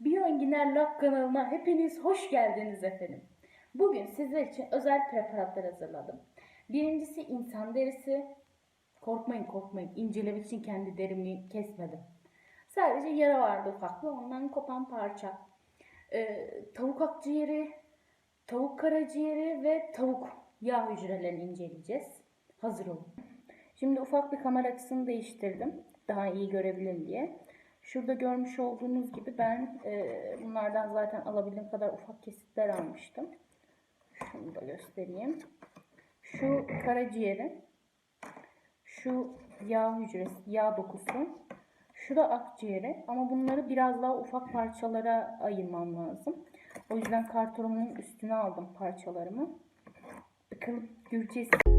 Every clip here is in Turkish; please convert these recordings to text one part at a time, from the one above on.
Biyoenginar Lab kanalına hepiniz hoş geldiniz efendim. Bugün sizler için özel preparatlar hazırladım. Birincisi insan derisi. Korkmayın korkmayın incelemek için kendi derimi kesmedim. Sadece yara vardı ufaklı ondan kopan parça. Ee, tavuk akciğeri, tavuk karaciğeri ve tavuk yağ hücrelerini inceleyeceğiz. Hazır olun. Şimdi ufak bir kamera açısını değiştirdim. Daha iyi görebilin diye. Şurada görmüş olduğunuz gibi ben e, bunlardan zaten alabildiğim kadar ufak kesitler almıştım. Şunu da göstereyim. Şu karaciğeri, şu yağ hücresi, yağ dokusu, şu da akciğeri ama bunları biraz daha ufak parçalara ayırmam lazım. O yüzden kartonumun üstüne aldım parçalarımı. Bakalım göreceğiz.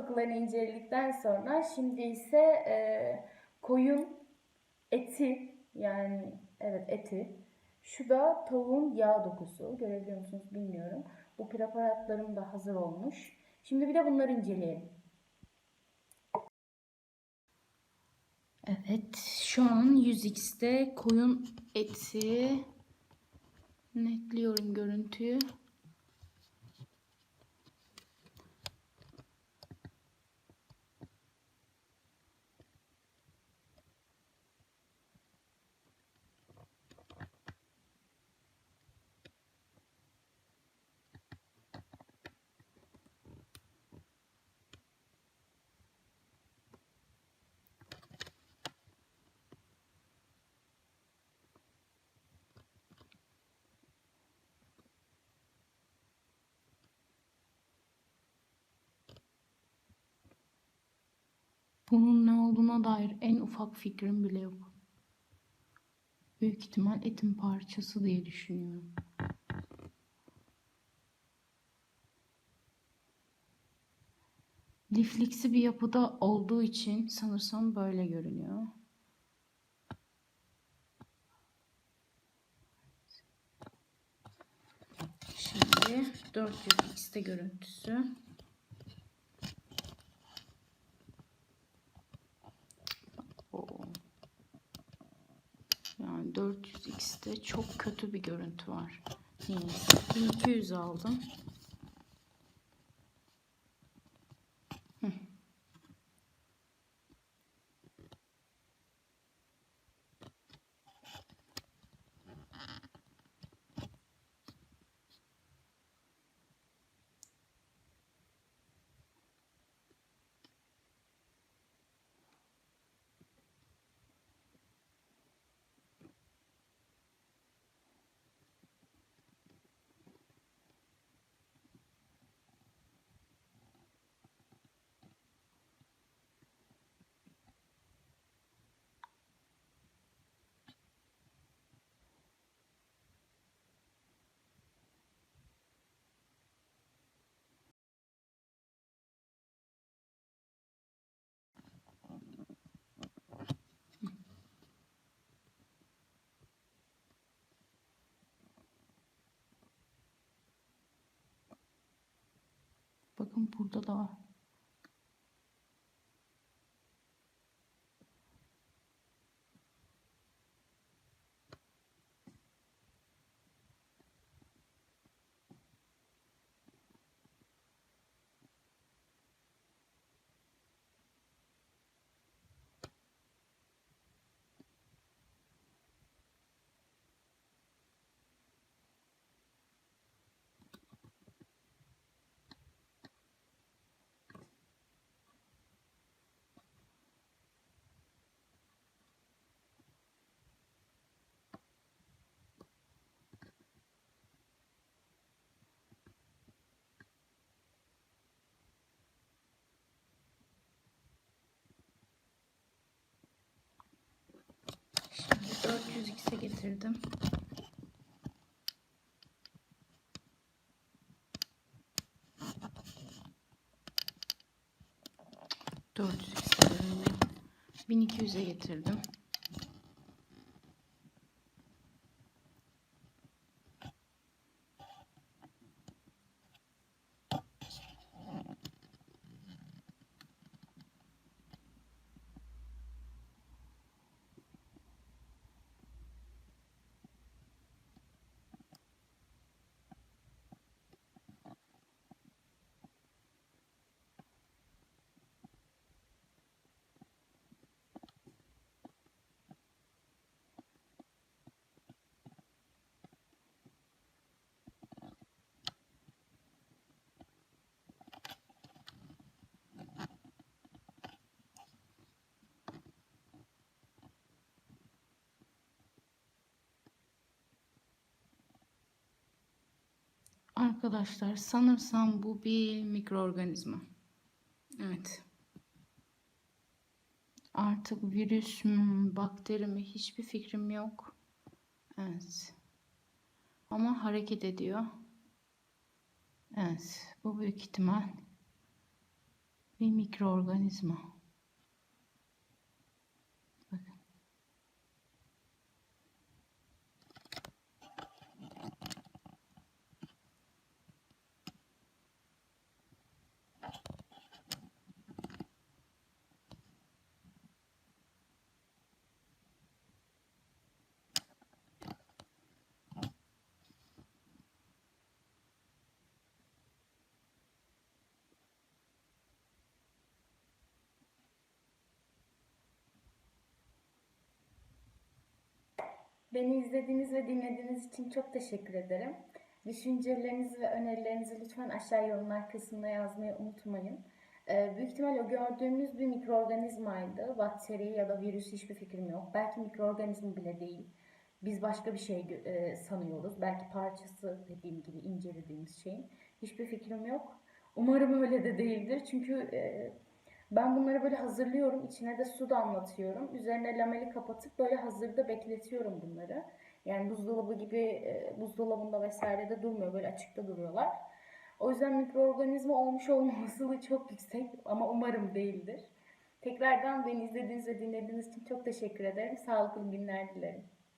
Yapılarını inceledikten sonra şimdi ise e, koyun eti yani evet eti. Şu da tavuğun yağ dokusu. Görebiliyor musunuz bilmiyorum. Bu preparatlarım da hazır olmuş. Şimdi bir de bunları inceleyelim. Evet, şu an 100x'te koyun eti netliyorum görüntüyü. Bunun ne olduğuna dair en ufak fikrim bile yok. Büyük ihtimal etin parçası diye düşünüyorum. Lifliksi bir yapıda olduğu için sanırsam böyle görünüyor. Şimdi 400x'te görüntüsü. Oo. Yani 400x'te çok kötü bir görüntü var. Neyse 1200 aldım. Bakın burada da var. Şimdi 400x'e getirdim. Dört yüz 1200'e getirdim. Arkadaşlar sanırsam bu bir mikroorganizma. Evet. Artık virüs mü, bakteri mi hiçbir fikrim yok. Evet. Ama hareket ediyor. Evet. Bu büyük ihtimal Bir mikroorganizma. Bakın. Beni izlediğiniz ve dinlediğiniz için çok teşekkür ederim. Düşüncelerinizi ve önerilerinizi lütfen aşağı yorumlar kısmına yazmayı unutmayın. Ee, büyük ihtimal o gördüğümüz bir mikroorganizmaydı. Bakteri ya da virüs hiçbir fikrim yok. Belki mikroorganizma bile değil. Biz başka bir şey e, sanıyoruz. Belki parçası dediğim gibi incelediğimiz şeyin. Hiçbir fikrim yok. Umarım öyle de değildir. Çünkü e, ben bunları böyle hazırlıyorum. İçine de su damlatıyorum. Üzerine lameli kapatıp böyle hazırda bekletiyorum bunları. Yani buzdolabı gibi e, buzdolabında vesairede durmuyor. Böyle açıkta duruyorlar. O yüzden mikroorganizma olmuş olma olasılığı çok yüksek ama umarım değildir. Tekrardan beni izlediğiniz ve dinlediğiniz için çok teşekkür ederim. Sağlıklı günler dilerim.